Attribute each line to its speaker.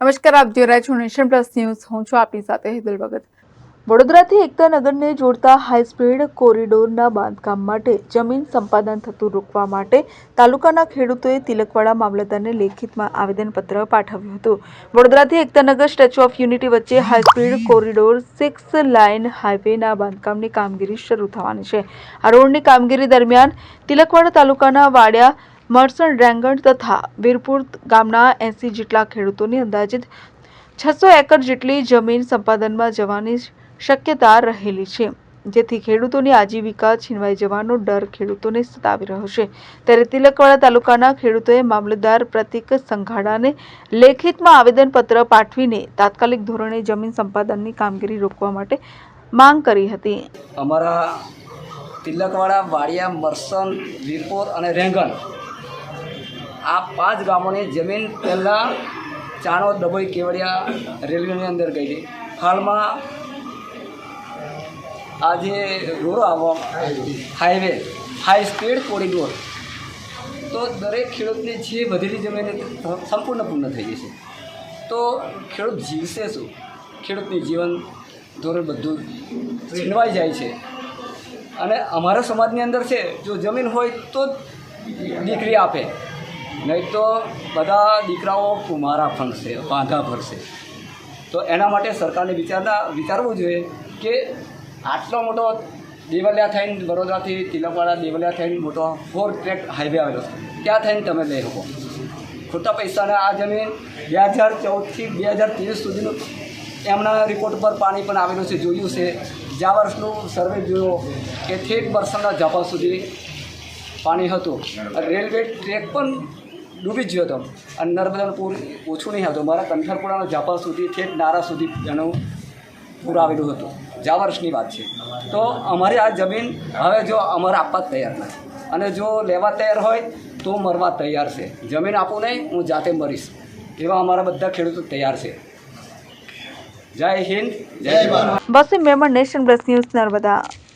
Speaker 1: નમસ્કાર, આપ જોઈ રહ્યા છો નેશન પ્લસ ન્યૂઝ. હું છું આપની સાથે હિદલ ભગત. વડોદરાથી એકતાનગરને જોડતા હાઈસ્પીડ કોરિડોરના બાંધકામ માટે જમીન સંપાદન થતું રોકવા માટે તાલુકાના ખેડૂતોએ તિલકવાડા મામલતદારને લેખિતમાં આવેદનપત્ર પાઠવ્યું હતું. વડોદરાથી એકતાનગર સ્ટેચ્યુ ઓફ યુનિટી વચ્ચે high speed corridor six lane હાઈવેના બાંધકામની કામગીરી શરૂ થવાની છે. આ રોડની કામગીરી દરમિયાન તિલકવાડા તાલુકાના વાડિયા મરસણ રેંગણ તથા વીરપુર ગામના એસી જેટલા ખેડૂતોની અંદાજિત છસો એકર જેટલી જમીન સંપાદનમાં જવાની શક્યતા રહેલી છે. જેથી ખેડૂતોની આજીવિકા છીનવાઈ જવાનો ડર ખેડૂતોને સતાવી રહ્યો છે. ત્યારે તિલકવાડા તાલુકાના ખેડૂતોએ મામલતદાર પ્રતિક સંઘાડાને લેખિતમાં આવેદનપત્ર પાઠવીને તાત્કાલિક ધોરણે જમીન સંપાદનની કામગીરી રોકવા માટે માંગ કરી હતી.
Speaker 2: અમારા તિલકવાડા, વાડિયા, મરસન, વીરપોર અને રેંગણ આ પાંચ ગામોની જમીન પહેલાં ચાણો ડભોઈ કેવડિયા રેલવેની અંદર ગઈ હતી હાલમાં આ જે રોડ આવો હાઈવે, હાઈ સ્પીડ કોરિડોર. તો દરેક ખેડૂતની જે વધેલી જમીન સંપૂર્ણ પૂર્ણ થઈ જશે તો ખેડૂત જીવશે શું? ખેડૂતની જીવન ધોરણ બધું છીનવાઈ જાય છે. અને અમારા સમાજની અંદર છે, જો જમીન હોય તો જ દીકરી આપે. નહીં તો બધા દીકરાઓ કુમારા ફરશે, વાંધા ફરશે. તો એના માટે સરકારને વિચારના, વિચારવું જોઈએ કે આટલો મોટો દેવલિયા થઈને વડોદરાથી તિલકવાડા દેવલિયા થઈને મોટો ફોર ટ્રેક હાઈવે આવેલો ત્યાં થઈને તમે લઈ શકો. ખોટા પૈસાના આ જમીન બે હજાર ચૌદથી બે હજાર ત્રેવીસ સુધીનું એમના રિપોર્ટ પર પાણી પણ આવેલું છે, જોયું છે. જ્યાં વર્ષનું સર્વે જોયો કે ઠેક વર્ષના જાપા સુધી પાણી હતું. રેલવે ટ્રેક પણ ડૂબી જ ગયો હતો. અને નર્મદાનું પૂર ઓછું નહીં આવતું. મારા કંઠરપુરાનો જાપા સુધી ઠેઠ નારા સુધી એનું પૂર આવેલું હતું. જા વર્ષની વાત છે. તો અમારી આ જમીન હવે જો અમારે આપવા તૈયાર નથી. અને જો લેવા તૈયાર હોય તો મરવા તૈયાર છે. જમીન આપું નહીં હું જાતે મરીશ. એવા અમારા બધા ખેડૂતો તૈયાર છે. જય હિન્દ જય Bharat.
Speaker 1: Wasim Memon nation plus news Narmada.